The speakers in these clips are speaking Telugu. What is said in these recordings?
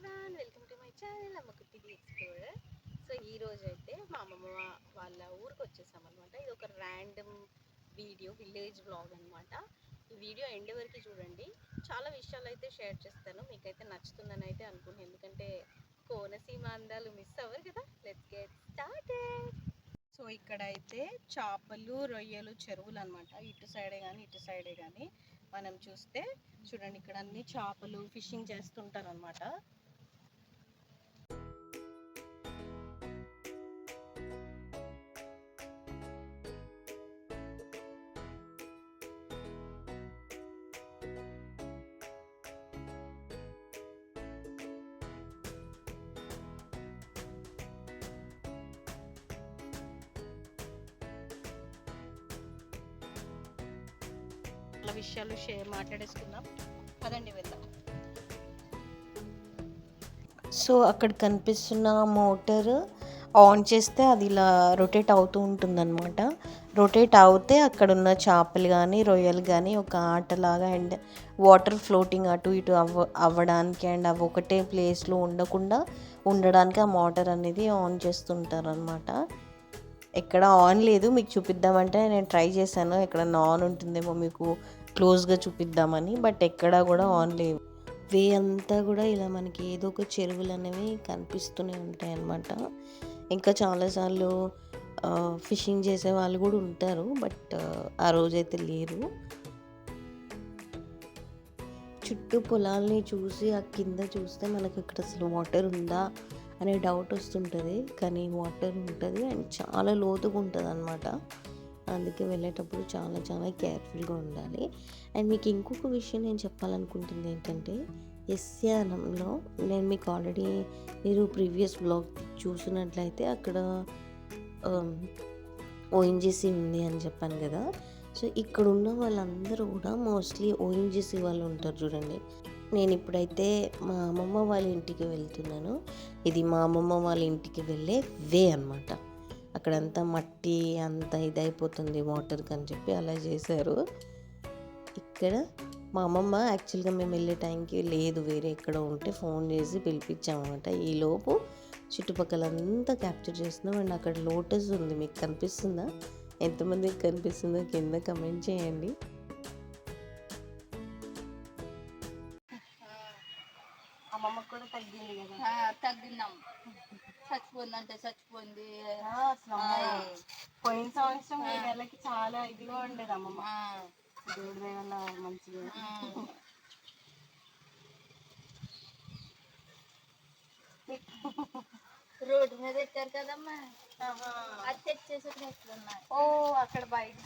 Everyone welcome to my channel Ammakutti explorer so ఈ రోజు అయితే మా అమ్మమ్మ వాళ్ళ ఊరికి వచ్చేసాం అనమాట ఇది ఒక ర్యాండమ్ వీడియో విలేజ్ బ్లాగ్ అనమాట ఈ వీడియో ఎండ్ వరకు చూడండి. చాలా విషయాలు అయితే షేర్ చేస్తాను. మీకైతే నచ్చుతుందని అయితే అనుకున్నాను ఎందుకంటే కోనసీమ అందాలు మిస్ అవ్వరు కదా. లెట్స్ గెట్ స్టార్టెడ్ సో ఇక్కడ అయితే చేపలు రొయ్యలు చెరువులు అనమాట ఇటు సైడే కానీ ఇటు సైడే కానీ మనం చూస్తే చూడండి ఇక్కడ అన్ని చేపలు ఫిషింగ్ చేస్తుంటారు అనమాట అట్లా విషయాలు షేర్ మాట్లాడేసుకుందాం. పదండి వెళ్దాం. సో అక్కడ కనిపిస్తున్న మోటార్ ఆన్ చేస్తే అది ఇలా రొటేట్ అవుతూ ఉంటుందన్నమాట. రొటేట్ అవుతే అక్కడ ఉన్న చేపలు కానీ రొయ్యలు కానీ ఒక ఆటలాగా అండ్ వాటర్ ఫ్లోటింగ్ అటు ఇటు అవ్వ అవ్వడానికి అండ్ అవి ఒకటే ప్లేస్లో ఉండకుండా ఉండడానికి ఆ మోటార్ అనేది ఆన్ చేస్తుంటారనమాట ఎక్కడ ఆన్ లేదు మీకు చూపిద్దామంటే నేను ట్రై చేశాను. ఎక్కడ ఆన్ ఉంటుందేమో మీకు క్లోజ్గా చూపిద్దామని బట్ ఎక్కడా కూడా ఆన్ లేవు. వే అంతా కూడా ఇలా మనకి ఏదో ఒక చెరువులు అనేవి కనిపిస్తూనే ఉంటాయి అన్నమాట. ఇంకా చాలాసార్లు ఫిషింగ్ చేసే వాళ్ళు కూడా ఉంటారు బట్ ఆ రోజైతే లేరు. చుట్టూ పొలాల్ని చూసి ఆ కింద చూస్తే మనకి ఇక్కడ అసలు వాటర్ ఉందా? అనే డౌట్ వస్తుంటుంది. కానీ వాటర్ ఉంటుంది అండ్ చాలా లోతుగా ఉంటుంది అనమాట అందుకే వెళ్ళేటప్పుడు చాలా చాలా కేర్ఫుల్గా ఉండాలి. అండ్ మీకు ఇంకొక విషయం నేను చెప్పాలనుకుంటుంది ఏంటంటే ఎస్యానంలో నేను మీకు ఆల్రెడీ మీరు ప్రీవియస్ బ్లాగ్ చూసినట్లయితే అక్కడ um, ఓఎన్జీసీ ఉంది అని చెప్పాను కదా. సో ఇక్కడ ఉన్న వాళ్ళందరూ కూడా మోస్ట్లీ ఓఎన్జీసీ వాళ్ళు ఉంటారు చూడండి. నేను ఇప్పుడైతే మా అమ్మమ్మ వాళ్ళ ఇంటికి వెళ్తున్నాను. ఇది మా అమ్మమ్మ వాళ్ళ ఇంటికి వెళ్ళే వే అనమాట అక్కడంతా మట్టి అంత ఇదైపోతుంది వాటర్కి అని చెప్పి అలా చేశారు. ఇక్కడ మా అమ్మమ్మ యాక్చువల్గా మేము వెళ్ళే టైంకి లేదు వేరే ఎక్కడ ఉంటే ఫోన్ చేసి పిలిపించామన్నమాట. ఈలోపు చుట్టుపక్కల అంతా క్యాప్చర్ చేస్తున్నాం అండ్ అక్కడ లోటస్ ఉంది మీకు కనిపిస్తుందా? ఎంతమందికి కనిపిస్తుందో కింద కమెంట్ చేయండి. తగ్గినాం చచ్చిపోయింది. అసలు అమ్మ పోయిన సంవత్సరం ఈ నెలకి చాలా ఇదిగా ఉండేది అమ్మమ్మ. దేవుడి వల్ల మంచిగా. రోడ్డు మీద పెట్టారు కదమ్మా. అది తెచ్చేసి ఎట్లున్నాయి? ఓ అక్కడ బయట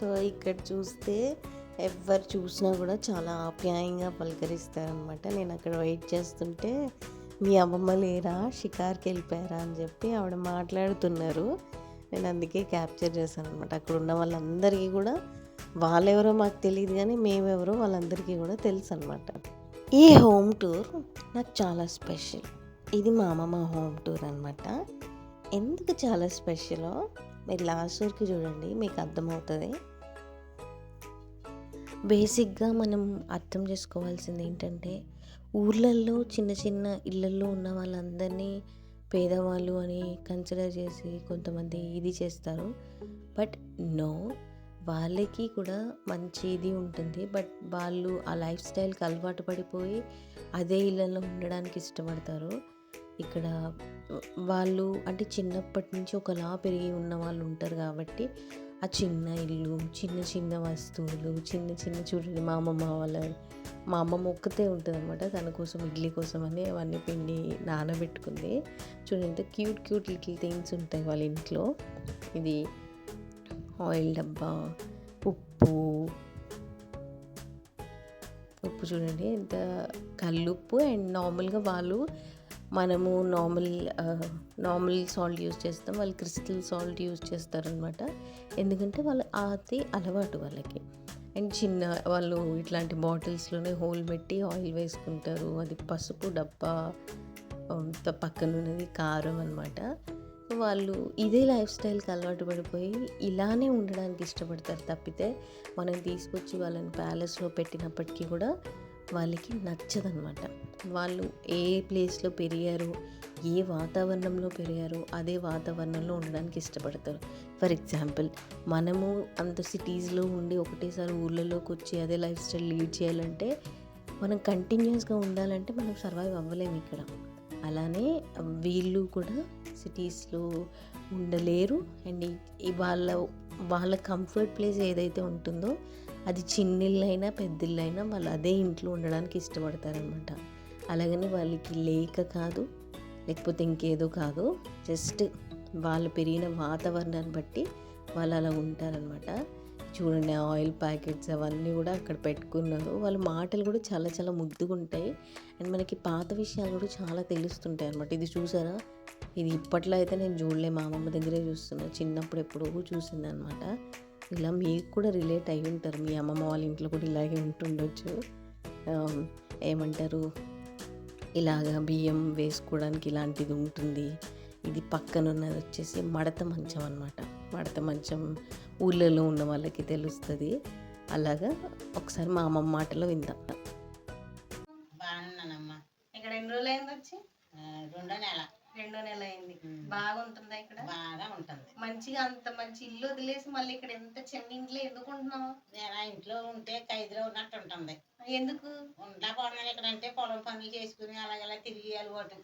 సో ఇక్కడ చూస్తే ఎవరు చూసినా కూడా చాలా ఆప్యాయంగా పలకరిస్తారనమాట నేను అక్కడ వెయిట్ చేస్తుంటే మీ అమ్మమ్మ లేరా? షికార్కి వెళ్ళిపోయారా? అని చెప్పి ఆవిడ మాట్లాడుతున్నారు. నేను అందుకే క్యాప్చర్ చేశాను అనమాట అక్కడ ఉన్న వాళ్ళందరికీ కూడా వాళ్ళెవరో మాకు తెలియదు కానీ మేమెవరో వాళ్ళందరికీ కూడా తెలుసు అనమాట ఈ హోమ్ టూర్ నాకు చాలా స్పెషల్ ఇది మా అమ్మమ్మ హోమ్ టూర్ అనమాట ఎందుకు చాలా స్పెషలో మీరు లాస్ట్ వరకు చూడండి మీకు అర్థమవుతుంది. బేసిక్గా మనం అర్థం చేసుకోవాల్సింది ఏంటంటే ఊర్లల్లో చిన్న చిన్న ఇళ్ళల్లో ఉన్న వాళ్ళందరినీ పేదవాళ్ళు అని కన్సిడర్ చేసి కొంతమంది ఇది చేస్తారు. బట్ నో వాళ్ళకి కూడా మంచి ఇది ఉంటుంది. బట్ వాళ్ళు ఆ లైఫ్ స్టైల్కి అలవాటు పడిపోయి అదే ఇళ్ళల్లో ఉండడానికి ఇష్టపడతారు. ఇక్కడ వాళ్ళు అంటే చిన్నప్పటి నుంచి ఒకలా పెరిగి ఉన్న వాళ్ళు ఉంటారు కాబట్టి ఆ చిన్న ఇల్లు చిన్న చిన్న వస్తువులు చిన్న చిన్న చూడండి మా అమ్మమ్మ వాళ్ళ మా అమ్మమ్మ ఒక్కతే ఉంటుంది అనమాట తన కోసం ఇడ్లీ కోసం అని అవన్నీ పిండి నానబెట్టుకుంది. చూడండి ఎంత క్యూట్ క్యూట్ లిటిల్ థింగ్స్ ఉంటాయి వాళ్ళ ఇంట్లో. ఇది ఆయిల్ డబ్బా ఉప్పు. ఉప్పు చూడండి ఎంత కల్లుప్పు అండ్ నార్మల్గా వాళ్ళు మనము నార్మల్ నార్మల్ సాల్ట్ యూజ్ చేస్తాం. వాళ్ళు క్రిస్టల్ సాల్ట్ యూజ్ చేస్తారనమాట ఎందుకంటే వాళ్ళు అది అలవాటు వాళ్ళకి. అండ్ చిన్న వాళ్ళు ఇట్లాంటి బాటిల్స్లోనే హోల్ పెట్టి ఆయిల్ వేసుకుంటారు. అది పసుపు డబ్బా పక్కన ఉన్నది కారం అనమాట వాళ్ళు ఇదే లైఫ్ స్టైల్కి అలవాటు పడిపోయి ఇలానే ఉండడానికి ఇష్టపడతారు తప్పితే మనం తీసుకొచ్చి వాళ్ళని ప్యాలెస్లో పెట్టినప్పటికీ కూడా వాళ్ళకి నచ్చదనమాట. వాళ్ళు ఏ ప్లేస్లో పెరిగారు ఏ వాతావరణంలో పెరిగారు అదే వాతావరణంలో ఉండడానికి ఇష్టపడతారు. ఫర్ ఎగ్జాంపుల్ మనము అంత సిటీస్లో ఉండి ఒకటేసారి ఊళ్ళలోకి వచ్చి అదే లైఫ్ స్టైల్ లీడ్ చేయాలంటే మనం కంటిన్యూస్గా ఉండాలంటే మనం సర్వైవ్ అవ్వలేము ఇక్కడ. అలానే వీళ్ళు కూడా సిటీస్లో ఉండలేరు. అండ్ వాళ్ళ వాళ్ళ కంఫర్ట్ ప్లేస్ ఏదైతే ఉంటుందో అది చిన్నిళ్ళైనా పెద్దిళ్ళైనా వాళ్ళు అదే ఇంట్లో ఉండడానికి ఇష్టపడతారనమాట అలాగని వాళ్ళకి లేక కాదు లేకపోతే ఇంకేదో కాదు జస్ట్ వాళ్ళు పెరిగిన వాతావరణాన్ని బట్టి వాళ్ళు అలా ఉంటారనమాట చూడండి ఆయిల్ ప్యాకెట్స్ అవన్నీ కూడా అక్కడ పెట్టుకున్నారు. వాళ్ళ మాటలు కూడా చాలా చాలా ముద్దుగా ఉంటాయి అండ్ మనకి పాత విషయాలు కూడా చాలా తెలుస్తుంటాయి అనమాట ఇది చూసారా? ఇది ఇప్పట్లో అయితే నేను చూడలే మా అమ్మమ్మ దగ్గరే చూస్తున్నా. చిన్నప్పుడు ఎప్పుడో చూసింది అనమాట ఇలా మీకు కూడా రిలేట్ అయి ఉంటారు. మీ అమ్మమ్మ వాళ్ళ ఇంట్లో కూడా ఇలాగే ఉంటుండొచ్చు. ఏమంటారు? ఇలాగా బియ్యం వేసుకోవడానికి ఇలాంటిది ఉంటుంది. ఇది పక్కన ఉన్నది వచ్చేసి మడత మంచం అనమాట మడత మంచం ఊళ్ళలో ఉన్న వాళ్ళకి తెలుస్తుంది. అలాగా ఒకసారి మా అమ్మమ్మ మాటలో విందాం. బాగున్నానమ్మా. ఇక్కడ ఎన్ని రోజులు అయింది వచ్చి రెండో నెల. రెండో నెల అయింది. బాగుంటుందా బాగా ఉంటుంది. మంచిగా అంత మంచి ఇల్లు వదిలేసి మళ్ళీ ఇక్కడ ఎంత చిన్న ఇంట్లో ఎందుకు ఉంటున్నావు నేను ఆ ఇంట్లో ఉంటే ఖైదులో ఉన్నట్టు ఉంటుంది. ఎందుకు? ఉంటా పోతున్నాను ఇక్కడ అంటే పొలం పనులు చేసుకుని అలాగలా తిరిగి అలవాటు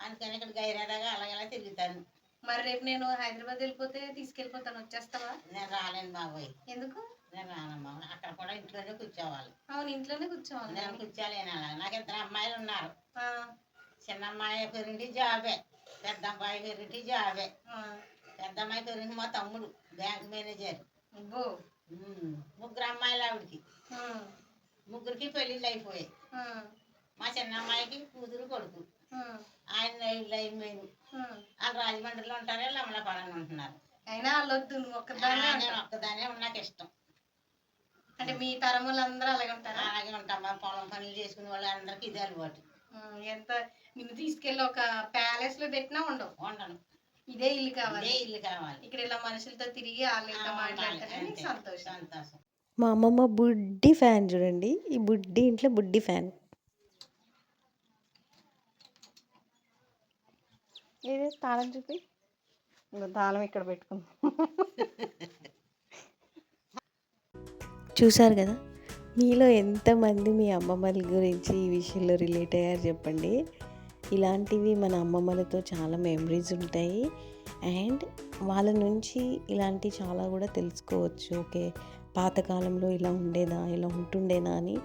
అందుకని ఇక్కడ గైరాదాగా అలాగలా తిరుగుతాను. మరి రేపు నేను హైదరాబాద్ వెళ్ళిపోతే తీసుకెళ్ళిపోతాను వచ్చేస్తావా? నేను రాలేను బాబోయ్. ఎందుకు? నేను రానమ్మా అక్కడ కూడా ఇంట్లోనే కూర్చోవాలి. అవును ఇంట్లోనే కూర్చోవాలి. నేను కూర్చోలేను అలా నాకు ఇద్దరు అమ్మాయిలు ఉన్నారు. చిన్న అమ్మాయి పేరింటి జాబే. పెద్ద పేరింటి జాబే పెద్ద అమ్మాయి మా తమ్ముడు బ్యాంక్ మేనేజర్. ముగ్గురు అమ్మాయిలు ఆవిడకి. ముగ్గురికి పెళ్ళిళ్ళు అయిపోయాయి. మా చిన్న అమ్మాయికి కూతురు కొడుకు. ఆయన లైన్ లైన్ మెయిన్ ఆ. వాళ్ళు రాజమండ్రిలో ఉంటారే లమ్మలపాలని ఉంటున్నారు. అయినా వాళ్ళు వద్దు నువ్వు ఒక్కదానే నేను. ఒక్కదానే నాకు ఇష్టం. అంటే మీ తరం వాళ్ళందరూ అలాగే ఉంటారా? అలాగే ఉంటాం మా పొలం పనులు చేసుకునే వాళ్ళు అందరికి ఇదే అలవాటు. ఎంత నిన్ను తీసుకెళ్ళి ఒక ప్యాలెస్లో పెట్టినా ఉండవు. ఉండను. ఇదే ఇల్లు కావాలి. ఇదే ఇల్లు కావాలి. ఇక్కడ ఇలా మనుషులతో తిరిగి వాళ్ళతో మాట్లాడితేనే అంతే. సంతోషం. సంతోషం. మా అమ్మమ్మ బుడ్డి ఫ్యాన్ చూడండి. ఈ బుడ్డి ఇంట్లో బుడ్డి ఫ్యాన్. ఇది తాళం చూపి. ఇంకో తాళం ఇక్కడ పెట్టుకుందాం. చూసారు కదా? మీలో ఎంతమంది మీ అమ్మమ్మల గురించి ఈ విషయంలో రిలేట్ అయ్యారు చెప్పండి. ఇలాంటివి మన అమ్మమ్మలతో చాలా మెమరీస్ ఉంటాయి. అండ్ వాళ్ళ నుంచి ఇలాంటి చాలా కూడా తెలుసుకోవచ్చు. ఓకే పాతకాలంలో ఇలా ఉండేదా ఇలా ఉంటుండేనా అని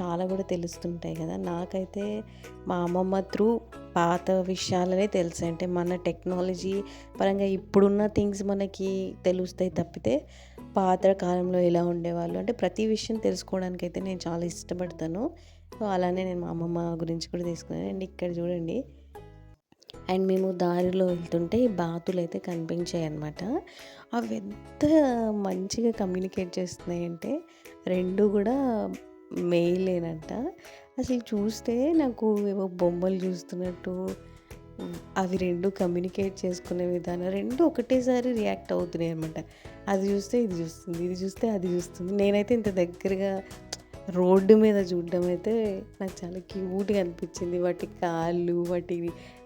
చాలా కూడా తెలుస్తుంటాయి కదా. నాకైతే మా అమ్మమ్మ త్రూ పాత విషయాలనే తెలుసు. అంటే మన టెక్నాలజీ పరంగా ఇప్పుడున్న థింగ్స్ మనకి తెలుస్తాయి తప్పితే పాత కాలంలో ఎలా ఉండేవాళ్ళు? అంటే ప్రతి విషయం తెలుసుకోవడానికి అయితే నేను చాలా ఇష్టపడతాను. సో అలానే నేను మా అమ్మమ్మ గురించి కూడా తీసుకున్నాను. అండ్ ఇక్కడ చూడండి. అండ్ మేము దారిలో వెళ్తుంటే ఈ బాతులు అయితే కనిపించాయి అనమాట అవి ఎంత మంచిగా కమ్యూనికేట్ చేస్తున్నాయి అంటే రెండు కూడా మెయిలేనంట అసలు చూస్తే నాకు ఏవో బొమ్మలు చూస్తున్నట్టు అవి రెండు కమ్యూనికేట్ చేసుకునే విధానం రెండు ఒకటేసారి రియాక్ట్ అవుతున్నాయి అనమాట అది చూస్తే ఇది చూస్తుంది ఇది చూస్తే అది చూస్తుంది. నేనైతే ఇంత దగ్గరగా రోడ్డు మీద చూడడం అయితే నాకు చాలా క్యూట్గా అనిపించింది. వాటి కాళ్ళు వాటి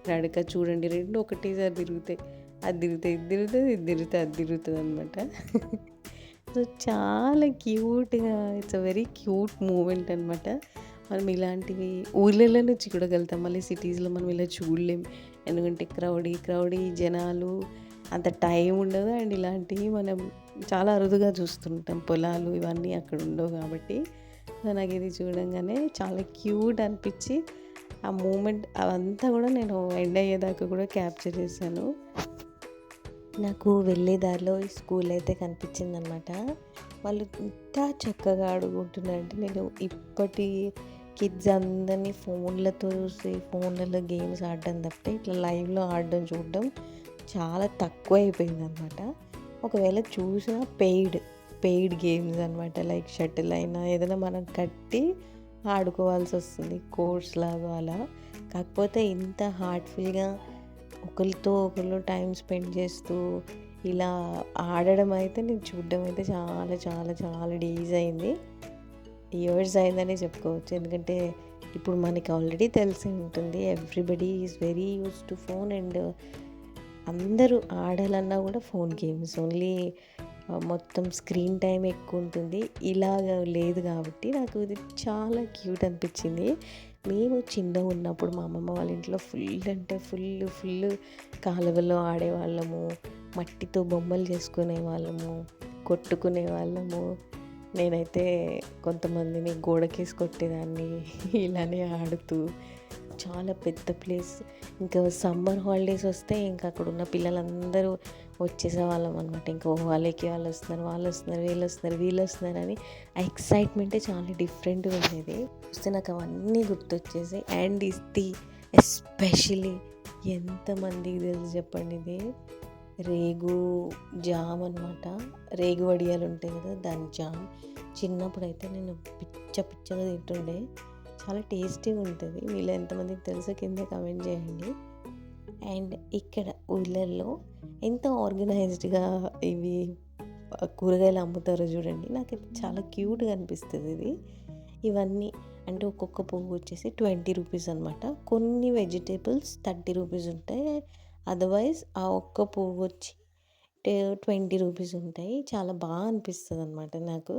నడక చూడండి రెండు ఒకటేసారి తిరుగుతాయి అది తిరుగుతాయి ఇది తిరుగుతుంది ఇది తిరుగుతుంది అది తిరుగుతుంది అనమాట సో చాలా క్యూట్గా it's a very cute moment అనమాట మనం ఇలాంటివి ఊళ్ళలోనే చూడగలుగుతాం మళ్ళీ సిటీస్లో మనం ఇలా చూడలేం. ఎందుకంటే క్రౌడీ క్రౌడీ జనాలు అంత టైం ఉండదు అండ్ ఇలాంటివి మనం చాలా అరుదుగా చూస్తుంటాం. పొలాలు ఇవన్నీ అక్కడ ఉండవు కాబట్టి. సో నాకు ఇది చూడంగానే చాలా క్యూట్ అనిపించి ఆ మూమెంట్ అవంతా కూడా నేను ఎండ్ అయ్యేదాకా కూడా క్యాప్చర్ చేశాను. నాకు వెళ్ళే దారిలో ఈ స్కూల్ అయితే కనిపించింది అనమాట వాళ్ళు ఇంత చక్కగా ఆడుకుంటున్నారంటే నేను ఇప్పటి కిడ్స్ అందరినీ ఫోన్లతో చూసి ఫోన్లలో గేమ్స్ ఆడడం తప్పితే ఇట్లా లైవ్లో ఆడడం చూడడం చాలా తక్కువ అయిపోయింది అనమాట ఒకవేళ చూసినా పెయిడ్ పెయిడ్ గేమ్స్ అనమాట లైక్ షటిల్ అయినా ఏదైనా మనం కట్టి ఆడుకోవాల్సి వస్తుంది కోర్స్ లాగా అలా. కాకపోతే ఇంత హార్ట్ఫుల్గా ఒకరితో ఒకరు టైం స్పెండ్ చేస్తూ ఇలా ఆడడం అయితే నేను చూడడం అయితే చాలా చాలా చాలా డేస్ అయింది. ఇయర్స్ అయిందని చెప్పుకోవచ్చు. ఎందుకంటే ఇప్పుడు మనకి ఆల్రెడీ తెలిసి ఉంటుంది. Everybody is very use to phone and అందరూ ఆడాలన్నా కూడా ఫోన్ గేమ్స్ ఓన్లీ మొత్తం స్క్రీన్ టైం ఎక్కువ ఉంటుంది. ఇలాగ లేదు కాబట్టి నాకు ఇది చాలా క్యూట్ అనిపించింది. మేము చిన్నగా ఉన్నప్పుడు మా అమ్మమ్మ వాళ్ళ ఇంట్లో ఫుల్ అంటే ఫుల్ ఫుల్ కాలువలో ఆడేవాళ్ళము. మట్టితో బొమ్మలు చేసుకునే వాళ్ళము కొట్టుకునే వాళ్ళము నేనైతే కొంతమందిని గోడకేసి కొట్టేదాన్ని ఇలానే ఆడుతూ చాలా పెద్ద ప్లేస్. ఇంకా సమ్మర్ హాలిడేస్ వస్తే ఇంకా అక్కడ ఉన్న పిల్లలందరూ వచ్చేసేవాళ్ళం అనమాట ఇంకా వాళ్ళకి వాళ్ళు వస్తున్నారు వాళ్ళు వస్తున్నారు వీళ్ళు వస్తున్నారు వీళ్ళు వస్తున్నారు అని ఆ ఎక్సైట్మెంటే చాలా డిఫరెంట్గా ఉండేది. చూస్తే నాకు అవన్నీ గుర్తొచ్చేసి అండ్ ఇది ఎస్పెషలీ ఎంతమందికి తెలుసు చెప్పండి ఇది? రేగు జామ్ అనమాట రేగు వడియాలు ఉంటాయి కదా దాని జామ్. చిన్నప్పుడు అయితే నేను పిచ్చ పిచ్చగా తింటుండే. చాలా టేస్టీగా ఉంటుంది. మీలో ఎంతమందికి తెలుసో కింద కమెంట్ చేయండి. అండ్ ఇక్కడ ఊళ్ళల్లో ఎంత ఆర్గనైజ్డ్గా ఇవి కూరగాయలు అమ్ముతారో చూడండి. నాకు చాలా క్యూట్గా అనిపిస్తుంది ఇది. ఇవన్నీ అంటే ఒక్కొక్క పువ్వు వచ్చేసి ట్వంటీ రూపీస్ అనమాట కొన్ని వెజిటేబుల్స్ థర్టీ రూపీస్ ఉంటాయి. అదర్వైజ్ ఆ ఒక్క పువ్వు వచ్చి ట్వంటీ రూపీస్ ఉంటాయి. చాలా బాగా అనిపిస్తుంది అనమాట నాకు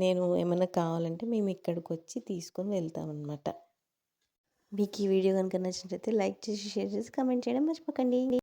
నేను ఏమైనా కావాలంటే మేము ఇక్కడికి వచ్చి తీసుకొని వెళ్తామన్నమాట. మీకు ఈ వీడియో కనుక నచ్చినట్లయితే లైక్ చేసి షేర్ చేసి కమెంట్ చేయడం మర్చిపోకండి.